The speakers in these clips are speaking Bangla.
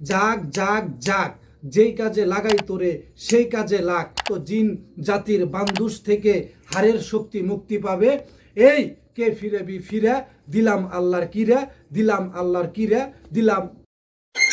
জাগ জাগ জাগ যেই কাজে লাগাই তোরে, সেই কাজে লাগ। তো জিন জাতির বান্ধুষ থেকে হারের শক্তি মুক্তি পাবে। এই কে ফিরে বি ফিরে? দিলাম আল্লাহর কিরা? দিলাম আল্লাহর কিরা? দিলাম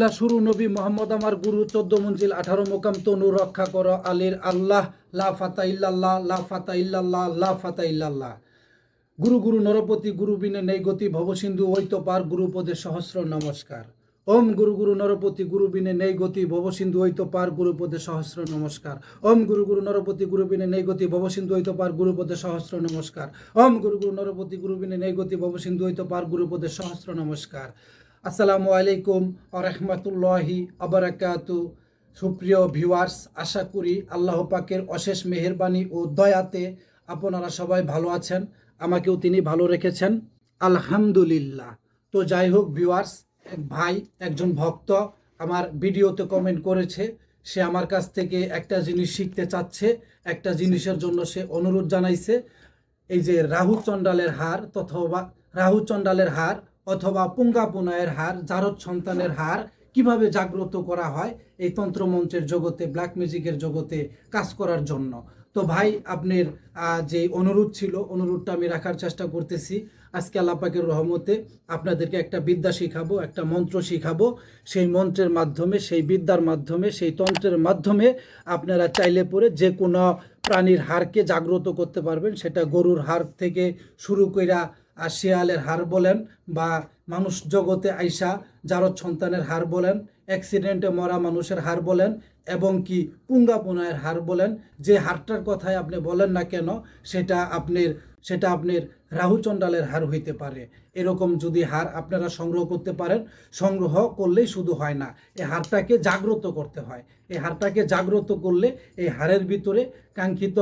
বিসমিল্লাহ শুরু নবী মোহাম্মদ আমার গুরু চোদ্দ মঞ্জিল আঠারো মোকাম তনু রক্ষা কর আলীর আল্লাহ, লা ফাতা ইল্লাল্লাহ, লা ফাতা ইল্লাল্লাহ, লা ফাতা ইল্লাল্লাহ। গুরু গুরু নরপতি গুরু বিনে নেই গতি ভবসিন্ধু ঐত পার গুরুপদে সহস্র নমস্কার। ওম গুরু গুরু নরপতি গুরু বিনে নেই গতি ভবসিন্ধু ঐত পার গুরুপদে সহস্র নমস্কার। ওম গুরু গুরু নরপতি গুরু বিনে নেই গতি ভবসিন্ধু ঐত পার গুরুপদে সহস্র নমস্কার। ওম গুরু গুরু নরপতি গুরু বিনে নেই গতি ভবসিন্ধু ঐত পার গুরুপদে সহস্র নমস্কার। আসসালামু আলাইকুম আরহামতুল্লাহি আবরাকাতু সুপ্রিয় ভিউয়ার্স, আশা করি আল্লাহ পাকের অশেষ মেহেরবানি ও দয়াতে আপনারা সবাই ভালো আছেন, আমাকেও তিনি ভালো রেখেছেন। আলহামদুলিল্লাহ। তো যাই হোক ভিউয়ার্স, এক ভাই, একজন ভক্ত আমার ভিডিওতে কমেন্ট করেছে, সে আমার কাছ থেকে একটা জিনিস শিখতে চাচ্ছে, একটা জিনিসের জন্য সে অনুরোধ জানাইছে। এই যে রাহু চণ্ডালের হার তথবা রাহু চণ্ডালের হার অথবা পুঙ্গা পুনয়ের হার, জারদ সন্তানের হার কীভাবে জাগ্রত করা হয় এই তন্ত্রমন্ত্রের জগতে ব্ল্যাক মিউজিকের জগতে কাজ করার জন্য। তো ভাই, আপনার যে অনুরোধ ছিল, অনুরোধটা আমি রাখার চেষ্টা করতেছি। আজকে আল্লাপাকের রহমতে আপনাদেরকে একটা বিদ্যা শিখাবো, একটা মন্ত্র শিখাবো। সেই মন্ত্রের মাধ্যমে, সেই বিদ্যার মাধ্যমে, সেই তন্ত্রের মাধ্যমে আপনারা চাইলে পরে যে কোনো প্রাণীর হারকে জাগ্রত করতে পারবেন। সেটা গরুর হার থেকে শুরু আর শেয়ালের হার বলেন বা মানুষ জগতে আইসা জারদ সন্তানের হার বলেন অ্যাক্সিডেন্টে মরা মানুষের হার বলেন এবং কি পুঙ্গাপুনায়ের হার বলেন, যে হারটার কথাই আপনি বলেন না কেন, সেটা আপনার সেটা আপনার রাহুচণ্ডালের হার হইতে পারে। এরকম যদি হার আপনারা সংগ্রহ করতে পারেন, সংগ্রহ করলেই শুধু হয় না, এই হারটাকে জাগ্রত করতে হয়। এই হারটাকে জাগ্রত করলে এই হারের ভিতরে কাঙ্ক্ষিত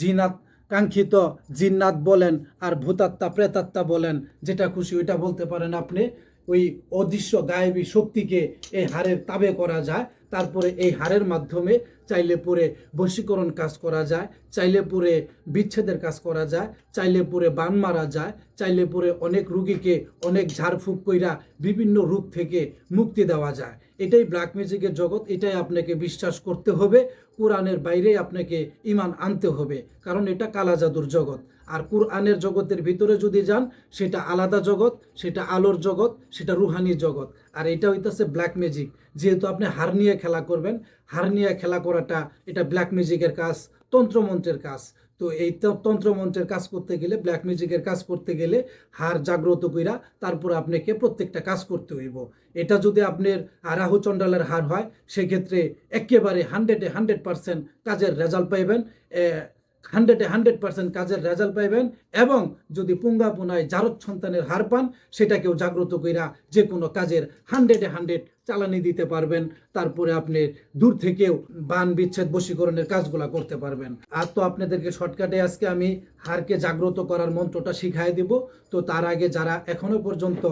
জিনাত কাঙ্ক্ষিত জিন্নাত বলেন আর ভূতাত্মা, প্রেতাত্মা বলেন, যেটা খুশি ওইটা বলতে পারেন আপনি। ওই অদৃশ্য, গায়েবী শক্তিকে এই হারের তাবে করা যায়, তারপরে এই হারের মাধ্যমে চাইলে পরে বশীকরণ কাজ করা যায়, চাইলে পরে বিচ্ছেদের কাজ করা যায়, চাইলে পরে বান মারা যায়, চাইলে পরে অনেক রুগীকে অনেক ঝাড়ফুঁক কইরা বিভিন্ন রূপ থেকে মুক্তি দেওয়া যায়। এটাই ব্ল্যাক মিউজিকের জগৎ, এটাই আপনাকে বিশ্বাস করতে হবে, কোরআনের বাইরে আপনাকে ইমান আনতে হবে, কারণ এটা কালা জাদুর জগৎ। আর কোরআনের জগতের ভিতরে যদি যান, সেটা আলাদা জগৎ, সেটা আলোর জগৎ, সেটা রুহানি জগৎ। আর এটা হইতেছে ব্ল্যাক ম্যাজিক যেহেতু আপনি হার নিয়ে খেলা করবেন, হার নিয়ে খেলা করাটা এটা ব্ল্যাক ম্যাজিকের কাজ। তন্ত্রমন্ত্রের কাজ। তো এই তন্ত্রমন্ত্রের কাজ করতে গেলে ব্ল্যাক মিউজিকের কাজ করতে গেলে হার জাগ্রত কইরা তারপর আপনাকে প্রত্যেকটা কাজ করতে হইব। এটা যদি আপনার রাহু চণ্ডালের হার হয়, সেক্ষেত্রে একেবারে হান্ড্রেডে হান্ড্রেড পার্সেন্ট কাজের রেজাল্ট পাইবেন হান্ড্রেডে হান্ড্রেড পার্সেন্ট কাজের রেজাল্ট পাইবেন এবং যদি পুঙ্গা পুনায় সন্তানের হার পান, সেটাকেও জাগ্রত কইরা যে কোনো কাজের হান্ড্রেডে হান্ড্রেড চালানি দিতে পারবেন, তারপরে আপনি দূর থেকেও বান বিচ্ছেদ বশীকরণের কাজগুলা করতে পারবেন। আর তো আপনাদেরকে শর্টকাটে আজকে আমি হারকে জাগ্রত করার মন্ত্রটা শিখাই দিব। তো তার আগে যারা এখনও পর্যন্ত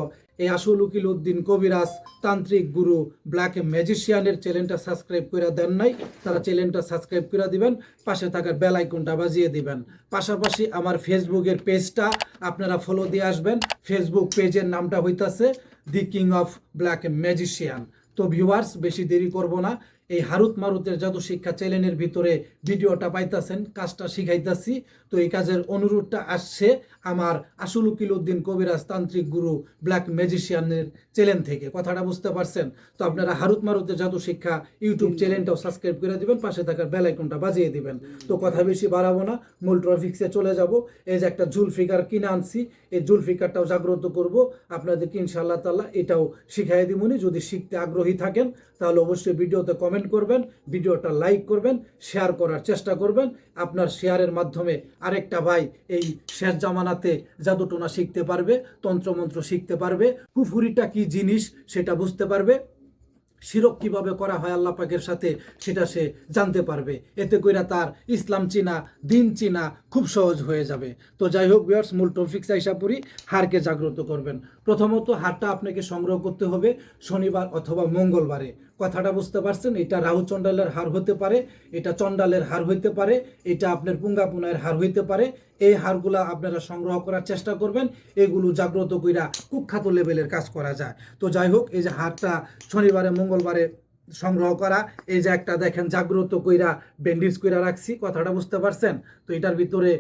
এই আসল উকিল উদ্দিন কবিরাজ তান্ত্রিক গুরু ব্ল্যাক ম্যাজিশিয়ানের চ্যানেলটা সাবস্ক্রাইব করে দেন নাই, তারা চ্যানেলটা সাবস্ক্রাইব করে দিবেন, পাশে থাকার বেল আইকনটা বাজিয়ে দিবেন। পাশাপাশি আমার ফেসবুকের পেজটা আপনারা ফলো দিয়ে আসবেন। ফেসবুক পেজের নামটা হইতাছে the king of black magician তো ভিউয়ার্স বেশি দেরি করব না। এই হারুত মারুতের জাদু শিক্ষা চ্যানেলের ভিতরে ভিডিওটা পাইতাছেন, কাজটা শিখাইতাছি। তো এই কাজের অনুরোধটা আসছে আমার আসল উকিল উদ্দিন কবিরাজ তান্ত্রিক গুরু ব্ল্যাক ম্যাজিশিয়ানের চ্যানেল থেকে। কথাটা বুঝতে পারছেন? তো আপনারা হারুত মারুতের জাদু শিক্ষা ইউটিউব চ্যানেলটাও সাবস্ক্রাইব করে দিবেন, পাশে থাকার বেল আইকনটা বাজিয়ে দিবেন। তো কথা বেশি বাড়াবো না, মূল ট্রফিক্সে চলে যাব। এই যে একটা জুল ফিকার কিনে আনছি, এই জুল ফিকারটাও জাগ্রত করব। আপনাদেরকে ইনশাআল্লাহ তাআলা এটাও শিখাই দিবনি যদি শিখতে আগ্রহী থাকেন, তাহলে অবশ্যই ভিডিওতে কমেন্ট কমেন্ট করবেন, ভিডিওটা লাইক করবেন শেয়ার করার চেষ্টা করবেন। আপনার শেয়ারের মাধ্যমে আরেকটা ভাই এই শেষ জামানাতে জাদুটোনা শিখতে পারবে, তন্ত্রমন্ত্র শিখতে পারবে। কুফুরিটা কি জিনিস সেটা বুঝতে পারবে। শিরক কীভাবে করা হয় আল্লাহ পাকের সাথে সেটা সে জানতে পারবে। এতে কইরা তার ইসলাম চিনা, দিন চিনা খুব সহজ হয়ে যাবে। তো যাই হোক বিয়ার্স মূল টপিক চাইসাপুরি হারকে জাগ্রত করবেন। প্রথমত হারটা আপনাকে সংগ্রহ করতে হবে শনিবার অথবা মঙ্গলবারে। কথাটা বুঝতে পারছেন? এটা রাহু চণ্ডালের হার হতে পারে, এটা চণ্ডালের হার হইতে পারে, এটা আপনার পুঙ্গাপুনায়ের হার হইতে পারে। এই হারগুলা আপনারা সংগ্রহ করার চেষ্টা করবেন, এগুলো জাগ্রত কইরা কুখ্যাত লেভেলের কাজ করা যায়। তো যাই হোক, এই যে হারটা শনিবারে, মঙ্গলবারে সংগ্রহ করা। এই যে একটা দেখেন, জাগ্রত কইরা ব্যান্ডেজ কইরা রাখছি, কথাটা বুঝতে পারছেন? তো এটার ভিতরে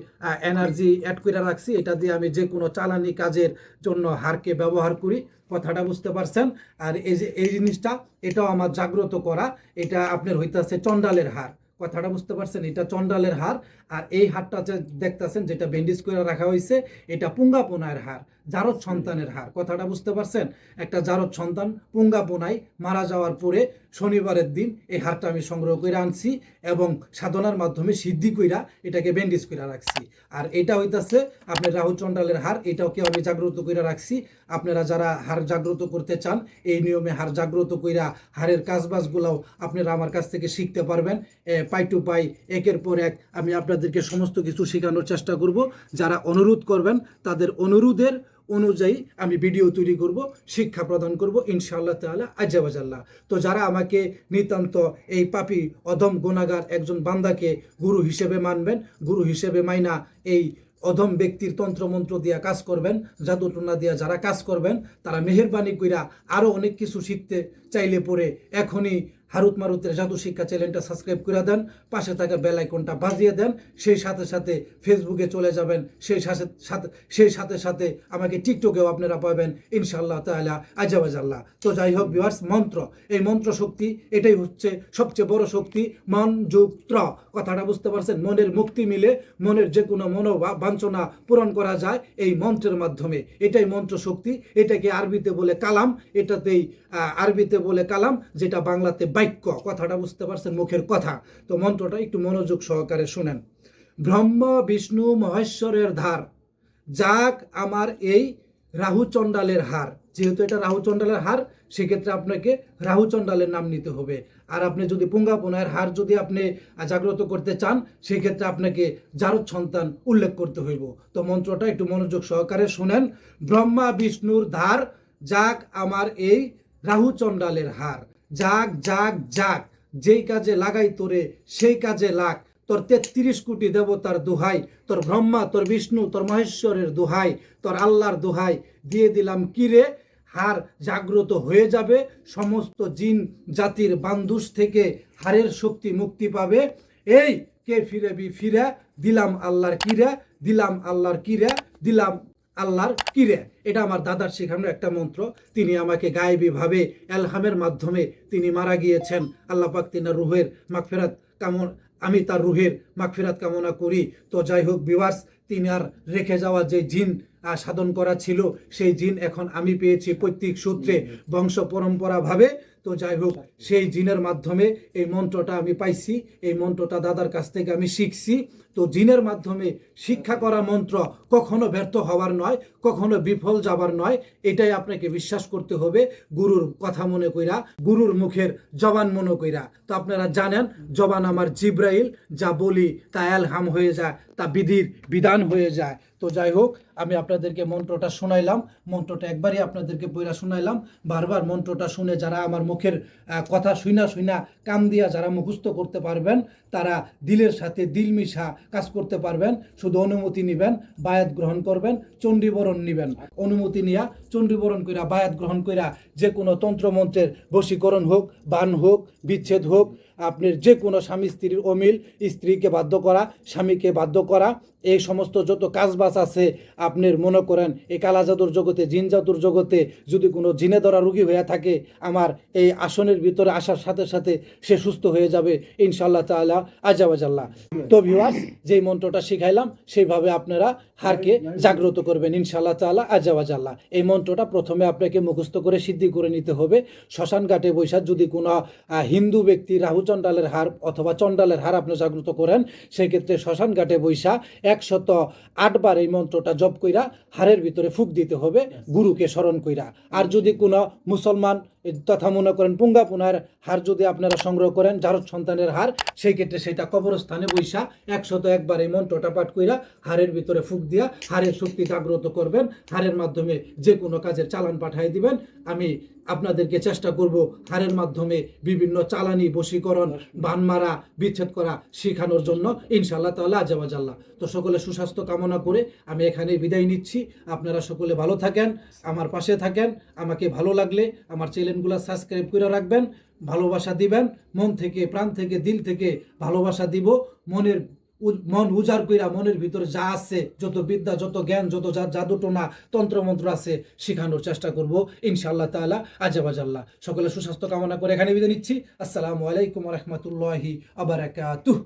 এনার্জি অ্যাড কইরা রাখছি। এটা দিয়ে আমি যে কোনো চালানি কাজের জন্য হারকে ব্যবহার করি, কথাটা বুঝতে পারছেন? আর এই যে, এই জিনিসটা, এটাও আমার জাগ্রত করা। এটা আপনার হইতাছে চন্ডালের হার। কথাটা বুঝতে পারছেন? এটা চন্ডালের হার। আর এই হারটা যে দেখতেছেন যেটা ব্যান্ডেজ করে রাখা হয়েছে এটা পুঙ্গাপোনায়ের হার জারদ সন্তানের হার। কথাটা বুঝতে পারছেন? একটা জারদ সন্তান পুঙ্গাপোনায় মারা যাওয়ার পরে শনিবারের দিন এই হারটা আমি সংগ্রহ করে আনছি এবং সাধনার মাধ্যমে সিদ্ধি কইরা এটাকে ব্যান্ডেজ করে রাখছি। আর এটা হইতাছে আপনার রাহু চন্ডালের হার এটাকে আমি জাগ্রত করে রাখছি। আপনারা যারা হার জাগ্রত করতে চান এই নিয়মে হার জাগ্রত কইরা হারের কাজবাজগুলাও আপনারা আমার কাছ থেকে শিখতে পারবেন। পাই টু পাই একের পর এক আমি আপনাদেরকে সমস্ত কিছু শেখানোর চেষ্টা করব। যারা অনুরোধ করবেন, তাদের অনুরোধের অনুযায়ী আমি ভিডিও তৈরি করব, শিক্ষা প্রদান করব, ইনশাআল্লাহ তাআলা আজ্জাবাজাল্লাহ তো যারা আমাকে নিতান্ত এই পাপি, অধম গুণাগার একজন বান্দাকে গুরু হিসেবে মানবেন, গুরু হিসেবে মাইনা এই অধম ব্যক্তির তন্ত্রমন্ত্র দিয়া কাজ করবেন জাদুটনা দিয়া যারা কাজ করবেন, তারা মেহেরবানি কইরা আরও অনেক কিছু শিখতে চাইলে পরে এখনই হারুত মারুতের জাদু শিক্ষা চ্যানেলটা সাবস্ক্রাইব করে দেন, পাশে থাকা বেল আইকনটা বাজিয়ে দেন, সেই সাথে সাথে ফেসবুকে চলে যাবেন, সেই সাথে সাথে, সেই সাথে সাথে আমাকে টিকটকেও আপনারা পাবেন, ইনশাআল্লাহ তাআলা আজাবাজাল্লাহ তো যাই হোক ভিউয়ার্স, মন্ত্র, এই মন্ত্র শক্তি, এটাই হচ্ছে সবচেয়ে বড় শক্তি, মন যুক্ত কথাটা বুঝতে পারছেন? মনের মুক্তি মিলে মনের যে কোনো মনোবাঞ্ছনা পূরণ করা যায় এই মন্ত্রের মাধ্যমে। এটাই মন্ত্র শক্তি, এটাকে আরবিতে বলে কালাম, এটাতেই আরবিতে বলে কালাম, যেটা বাংলাতে বাক্য, কথাটা বুঝতে পারছেন মুখের কথা। তো মন্ত্রটা একটু মনোযোগ সহকারে শুনেন। ব্রহ্ম, বিষ্ণু, মহেশ্বরের ধার, যাক আমার এই রাহু চণ্ডালের হার। যেহেতু এটা রাহু চণ্ডালের হার, সেক্ষেত্রে আপনাকে রাহু চণ্ডালের নাম নিতে হবে। আর আপনি যদি পুঙ্গাপনায়ের হার যদি আপনি জাগ্রত করতে চান, সেক্ষেত্রে আপনাকে জারদ সন্তান উল্লেখ করতে হইব। তো মন্ত্রটা একটু মনোযোগ সহকারে শুনেন। ব্রহ্মা, বিষ্ণুর ধার, যাক আমার এই রাহু চণ্ডালের হার। যাক যাক যাক, যেই কাজে লাগাই তোরে, সেই কাজে লাগ। তোর তেত্রিশ কোটি দেবতার দোহাই, তোর ব্রহ্মা, তোর বিষ্ণু, তোর মহেশ্বরের দোহাই, তোর আল্লাহর দোহাই। দিয়ে দিলাম কিরে হার জাগ্রত হয়ে যাবে, সমস্ত জিন জাতির বান্ধুস থেকে হারের শক্তি মুক্তি পাবে। এই কে ফিরে বি ফিরে? দিলাম আল্লাহর কিরে দিলাম আল্লাহর কিরে দিলাম আল্লাহর কিরে? এটা আমার দাদার শেখানো একটা মন্ত্র। তিনি আমাকে গায়েবীভাবে এলহামের মাধ্যমে তিনি মারা গিয়েছেন। আল্লাহ পাক তিনার রুহের মাগফেরাত কামন আমি তার রুহের মাগফিরাত কামনা করি। তো যাই হোক বিভার্স তিনি আর রেখে যাওয়া যে জিন সাধন করা ছিল, সেই জিন এখন আমি পেয়েছি পৈতৃক সূত্রে বংশ পরম্পরাভাবে তো যাই হোক, সেই জিনের মাধ্যমে এই মন্ত্রটা আমি পাইছি, এই মন্ত্রটা দাদার কাছ থেকে আমি শিখছি। তো জিনের মাধ্যমে শিক্ষা করা মন্ত্র কখনো ব্যর্থ হওয়ার নয়, কখনো বিফল যাবার নয়, এটাই আপনাকে বিশ্বাস করতে হবে, গুরুর কথা মনে কইরা, গুরুর মুখের জবান মনে কইরা। তো আপনারা জানেন, জবান আমার জিব্রাইল, যা বলি তা এলহাম হয়ে যায়, তা বিধির বিধান হয়ে যায়। তো যাই হোক, আমি আপনাদেরকে মন্ত্রটা শোনাইলাম, মন্ত্রটা একবারই আপনাদেরকে বইরা শোনাইলাম, বারবার মন্ত্রটা শুনে যারা আমার মুখের কথা শুইনা শুইনা কাম দিয়া যারা মুখস্থ করতে পারবেন, তারা দিলের সাথে দিল মিশা কাজ করতে পারবেন। শুধু অনুমতি নেবেন, বায়াত গ্রহণ করবেন, চণ্ডীবরণ নেবেন। অনুমতি নিয়া চণ্ডীবরণ কইরা, বায়াত গ্রহণ কইরা যে কোনো তন্ত্রমন্ত্রের বশীকরণ হোক, বান হোক, বিচ্ছেদ হোক আপনার যে কোনো স্বামী স্ত্রীর অমিল স্ত্রীকে বাধ্য করা, স্বামীকে বাধ্য করা, এই সমস্ত যত কাজবাজ আছে আপনার মনে করেন, এই কালা জাদুর জগতে জিন জাদুর জগতে যদি কোনো জিনে ধরা রুগী হয়ে থাকে, আমার এই আসনের ভিতরে আসার সাথে সাথে সে সুস্থ হয়ে যাবে ইনশাল্লাহ তাআলা আজাবাজাল্লাহ তো ভিউয়ার্স যেই মন্ত্রটা শিখাইলাম, সেইভাবে আপনারা হারকে জাগ্রত করবেন ইনশাল্লাহ তাআলা আজাবাজাল্লাহ এই মন্ত্রটা প্রথমে আপনাকে মুখস্থ করে সিদ্ধি করে নিতে হবে। শ্মশান ঘাটে বৈশাখ যদি কোনো হিন্দু ব্যক্তি রাহু চণ্ডালের হার অথবা চণ্ডালের হার আপনি জাগ্রত করেন সেক্ষেত্রে শ্মশান ঘাটে বৈশা একশত আটবার এই মন্ত্রটা জপ কইরা হারের ভিতরে ফুক দিতে হবে গুরুকে স্মরণ কইরা। আর যদি কোনো মুসলমান তথা মনে করেন পুঙ্গা পুনার হার যদি আপনারা সংগ্রহ করেন জারদ সন্তানের হার, সেই ক্ষেত্রে সেটা কবরস্থানে বৈশা একশত একবার এই মন্ত্রটা পাঠ কইরা হারের ভিতরে ফুক দিয়া হারের শক্তি জাগ্রত করবেন। হারের মাধ্যমে যে কোনো কাজের চালান পাঠিয়ে দিবেন। আমি আপনাদেরকে চেষ্টা করব হারের মাধ্যমে বিভিন্ন চালানি, বশীকরণ, বান মারা, বিচ্ছেদ করা শেখানোর জন্য। ইনশাআল্লাহ তাআলা আজাবাজাল্লাহ তো সকলে সুস্বাস্থ্য কামনা করে আমি এখানে বিদায় নিচ্ছি। আপনারা সকলে ভালো থাকেন, আমার পাশে থাকেন। আমাকে ভালো লাগলে, আমার চ্যানেলগুলো সাবস্ক্রাইব করে রাখবেন, ভালোবাসা দিবেন, মন থেকে, প্রাণ থেকে, দিল থেকে ভালোবাসা দিব, মনের মন উজাড় কইরা মনের ভিতরে যা আছে, যত বিদ্যা, যত জ্ঞান, যত যা জাদুটোনা, তন্ত্রমন্ত্র আছে, শেখানোর চেষ্টা করব, ইনশাআল্লাহ তাআলা, আজাবাজাল্লাহ। সকলে সুস্বাস্থ্য কামনা করে এখানে বিদায় নিচ্ছি। আসসালামু আলাইকুম রহমতুল্লাহি আবারাকাতুহ